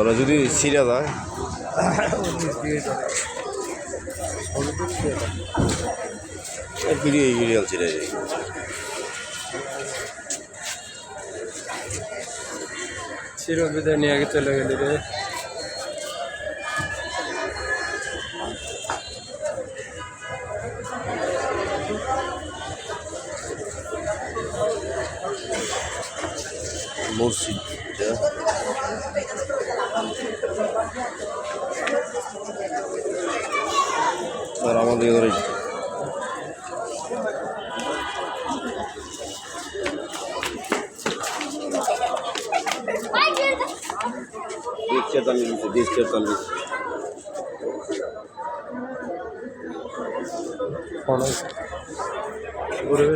ওরা যদি সিরা যায়। গিরিয়ে গিরিয়াল সিরা যায়? চিরবিদায় নিয়ে আগে চলে গেলি রে। Losid'de Arama diyorlar işte. Bir kere tanıyorum, bir kere tanıyorum. Onu. Buraya